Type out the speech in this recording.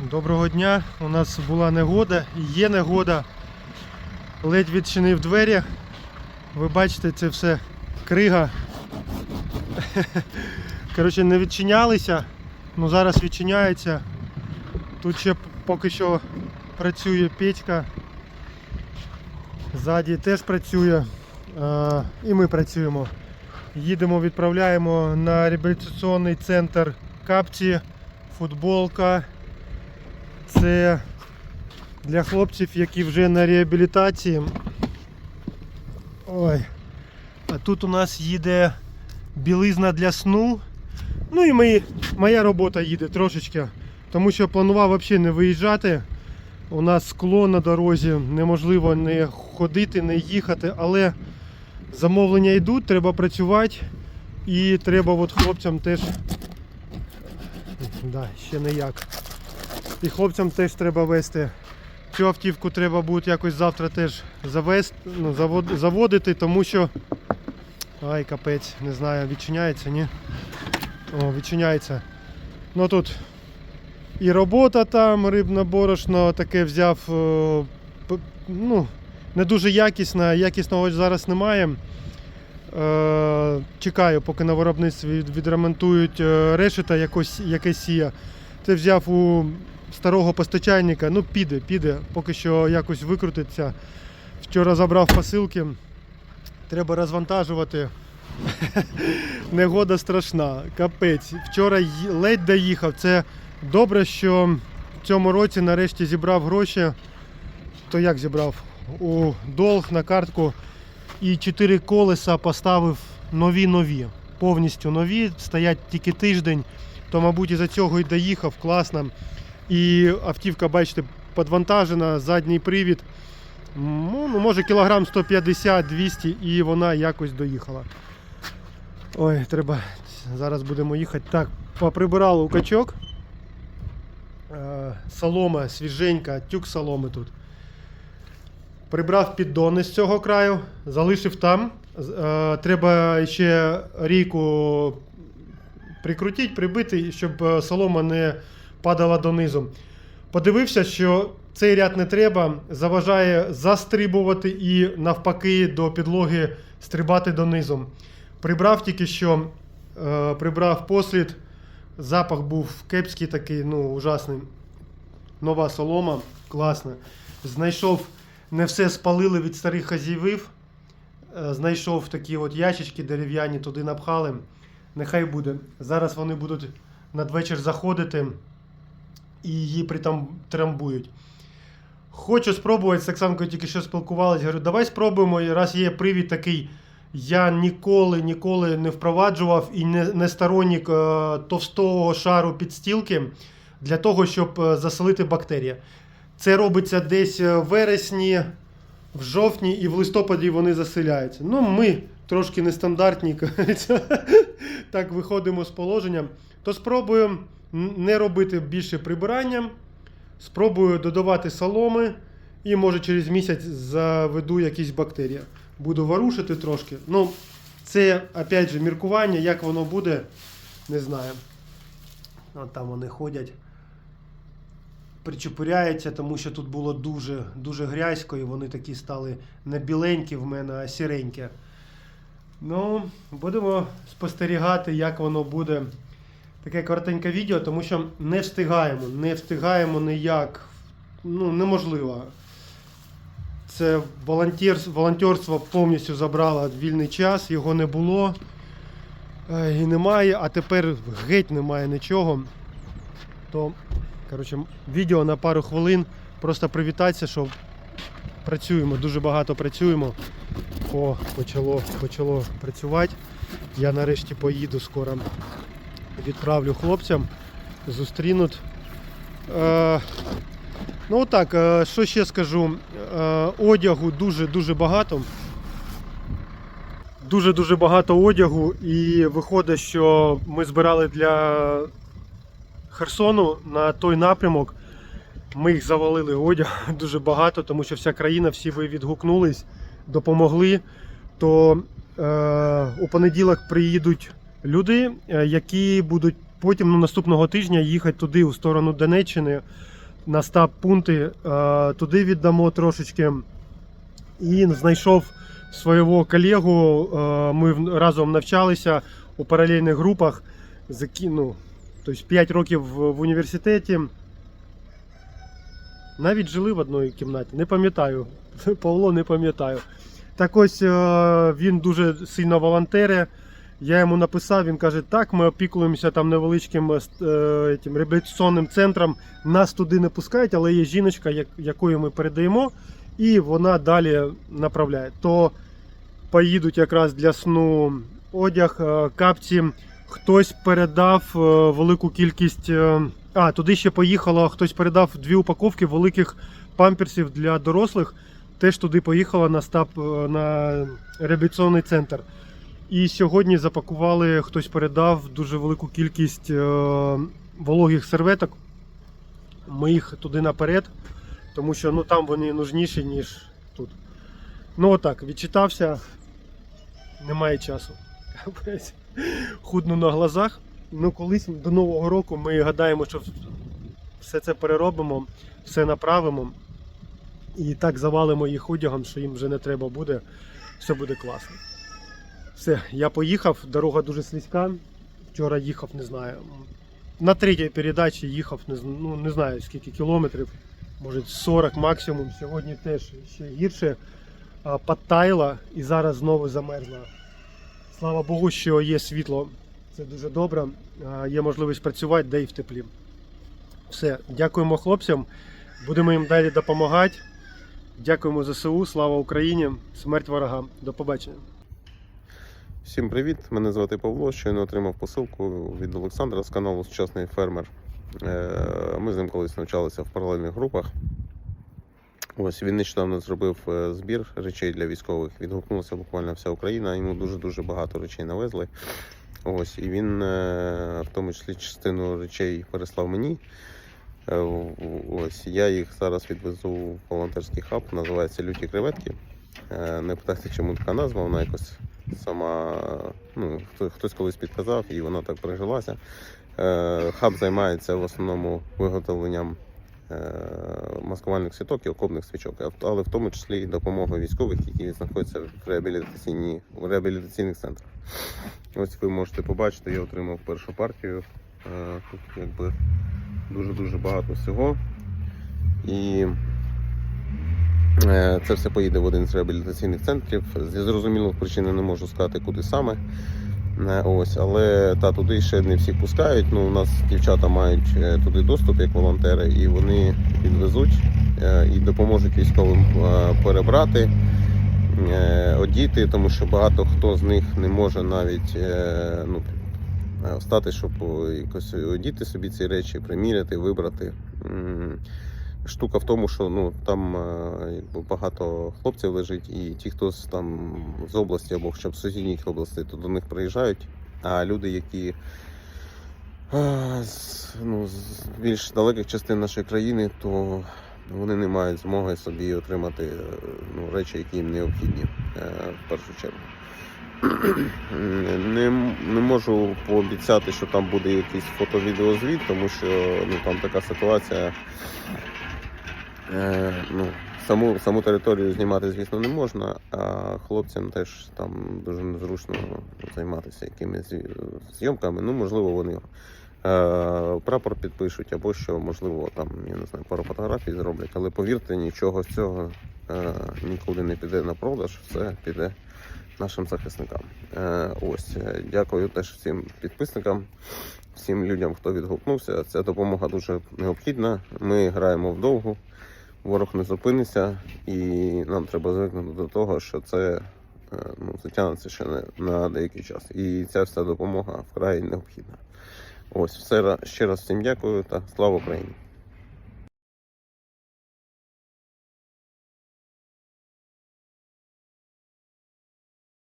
Доброго дня. У нас була негода, і є негода. Ледь відчинив двері. Ви бачите, це все крига. Коротше, не відчинялися. Ну зараз відчиняється. Тут ще поки що працює Петька. Ззаді теж працює. І ми працюємо. Їдемо, відправляємо на реабілітаційний центр капці, футболка. Це для хлопців, які вже на реабілітації. Ой. А тут у нас їде білизна для сну. Ну і мої, моя робота їде трошечки. Тому що планував взагалі не виїжджати. У нас скло на дорозі, неможливо не ходити, не їхати, але замовлення йдуть, треба працювати. І треба от хлопцям теж. Да, ще не як. І хлопцям теж треба вести. Цю автівку треба буде якось завтра теж завести, ну, завод- заводити, тому що. Ай, капець, не знаю, відчиняється, ні? О, відчиняється. Ну тут і робота там, рибне борошно таке взяв. Ну, не дуже якісна, якісного зараз немає. Е, чекаю, поки на виробництві відремонтують е, решета якось, яке сіє. Це взяв у старого постачальника. Ну, піде, піде, поки що якось викрутиться. Вчора забрав посилки. Треба розвантажувати. Негода страшна, капець. Вчора ледь доїхав. Це добре, що в цьому році нарешті зібрав гроші. То як зібрав? У долг на картку і чотири колеса поставив нові-нові. Повністю нові, стоять тільки тиждень, то, мабуть, із-за цього і доїхав класно. І автівка, бачите, підвантажена, задній привід. Ну, ну, може кілограм 150-200 і вона якось доїхала. Ой, треба. Зараз будемо їхати. Так, поприбирали у качок. Е, Солома свіженька, тюк соломи тут. Прибрав піддони з цього краю, залишив там. Е, Треба ще рійку прикрутити, прибити, щоб е, солома не падала донизу. Подивився, що цей ряд не треба, заважає застрибувати і навпаки до підлоги стрибати донизу. Прибрав тільки що, е, прибрав послід. Запах був кепський такий, ну, ужасний. Нова солома, класна. Знайшов, не все спалили від старих хазяївів. Е, Знайшов такі от ящички дерев'яні, туди напхали. Нехай буде. Зараз вони будуть надвечір заходити і її трамбують. Хочу спробувати, з Оксанкою тільки що спілкувалися. Говорю, давай спробуємо, і раз є привід такий. Я ніколи ніколи не впроваджував і не, не сторонник е, товстого шару підстілки для того, щоб е, заселити бактерії. Це робиться десь е, в вересні, в жовтні і в листопаді вони заселяються. Ну, ми трошки нестандартні, так виходимо з положення. То спробуємо не робити більше прибирання. Спробую додавати соломи і може через місяць заведу якісь бактерії. Буду ворушити трошки. Ну, це, опять же, міркування, як воно буде, не знаю. От там вони ходять, причепуряються, тому що тут було дуже, дуже грязько, і вони такі стали не біленькі в мене, а сіренькі. Ну, будемо спостерігати, як воно буде. Таке коротеньке відео, тому що не встигаємо, не встигаємо ніяк. Ну, неможливо. Це волонтер, волонтерство повністю забрало вільний час, його не було. Е, І немає, а тепер геть немає нічого. То, коротше, відео на пару хвилин. Просто привітатися, що працюємо, дуже багато працюємо. О, почало, почало працювати. Я нарешті поїду скоро. Відправлю хлопцям, зустрінуть. Е, ну так, е, що ще скажу? Е, одягу дуже-дуже багато. Дуже-дуже багато одягу, і виходить, що ми збирали для Херсону на той напрямок. Ми їх завалили одяг дуже багато, тому що вся країна, всі ви відгукнулись, допомогли. То е, у понеділок приїдуть люди, е, які будуть Потім ну, наступного тижня їхати туди, у сторону Донеччини, на стаб пункти, е, туди віддамо трошечки. І знайшов свого колегу. е, Ми разом навчалися у паралельних групах. Ну, тобто 5 років в університеті. Навіть жили в одній кімнаті, не пам'ятаю. Павло не пам'ятаю. Так ось він дуже сильно волонтерить. Я йому написав, він каже, так, ми опікуємося там невеличким е, е, тим реабілітаційним центром. Нас туди не пускають, але є жіночка, як- якою ми передаємо, і вона далі направляє. То поїдуть якраз для сну одяг, е, капці. Хтось передав е, велику кількість. е, А, туди ще поїхало, хтось передав дві упаковки великих памперсів для дорослих. Теж туди поїхала на стаб е, на реабілітаційний центр. І сьогодні запакували, хтось передав дуже велику кількість е, вологих серветок. Ми їх туди наперед, тому що ну, там вони нужніші, ніж тут. Ну отак, відчитався, немає часу. Худну на глазах. Ну, колись до Нового року ми гадаємо, що все це переробимо, все направимо. І так завалимо їх одягом, що їм вже не треба буде. Все буде класно. Все, я поїхав, дорога дуже слизька. Вчора їхав, не знаю. На третій передачі їхав, не, ну, не знаю скільки кілометрів, може 40 максимум. Сьогодні теж ще гірше. А, Подтаяла і зараз знову замерзла. Слава Богу, що є світло. Це дуже добре. Є можливість працювати, де і в теплі. Все, дякуємо хлопцям. Будемо їм далі допомагати. Дякуємо ЗСУ, слава Україні, смерть ворогам. До побачення. Всім привіт! Мене звати Павло. Щойно отримав посилку від Олександра з каналу Сучасний фермер. Е, Ми з ним колись навчалися в паралельних групах. Ось він нещодавно зробив е, збір речей для військових. Відгукнулася буквально вся Україна. Йому дуже-дуже багато речей навезли. Ось, і він е, в тому числі частину речей переслав мені. Ось я їх зараз відвезу в волонтерський хаб, називається Люті креветки. Не питайте, чому така назва, вона якось сама, ну, хто- хтось колись підказав, і вона так прижилася. Е, Хаб займається в основному виготовленням е, маскувальних світок і окопних свічок, але в тому числі і допомогою військових, які знаходяться в, реабілітаційні, в реабілітаційних центрах. Ось ви можете побачити, я отримав першу партію. Е, Тут якби дуже-дуже багато всього. І Це все поїде в один з реабілітаційних центрів. Зі зрозумілих причин не можу сказати, куди саме. Е, Ось, але та туди ще не всіх пускають. Ну, у нас дівчата мають е, туди доступ як волонтери, і вони підвезуть е, і допоможуть військовим е, перебрати, е, одіти, тому що багато хто з них не може навіть е, ну, е, встати, щоб якось одіти собі ці речі, приміряти, вибрати. Штука в тому, що ну там е, якби багато хлопців лежить, і ті, хто з там з області або хоча б з сусідніх областей, то до них приїжджають. А люди, які е, з, ну, з більш далеких частин нашої країни, то вони не мають змоги собі отримати е, ну, речі, які їм необхідні в першу чергу. Не, не можу пообіцяти, що там буде якийсь фото-відеозвіт, тому що ну, там така ситуація. Е, ну, саму, саму територію знімати, звісно, не можна, а хлопцям теж там дуже незручно займатися якимись зйомками. Ну, можливо, вони е, прапор підпишуть, або що, можливо, там, я не знаю, пару фотографій зроблять. Але повірте, нічого з цього е, нікуди не піде на продаж, все піде нашим захисникам. Е, ось, е, дякую теж всім підписникам всім людям, хто відгукнувся. Ця допомога дуже необхідна. Ми граємо вдовгу, ворог не зупиниться, і нам треба звикнути до того, що це е, ну, затягнеться ще не, на деякий час. І ця вся допомога вкрай необхідна. Ось, все ще раз всім дякую та слава Україні!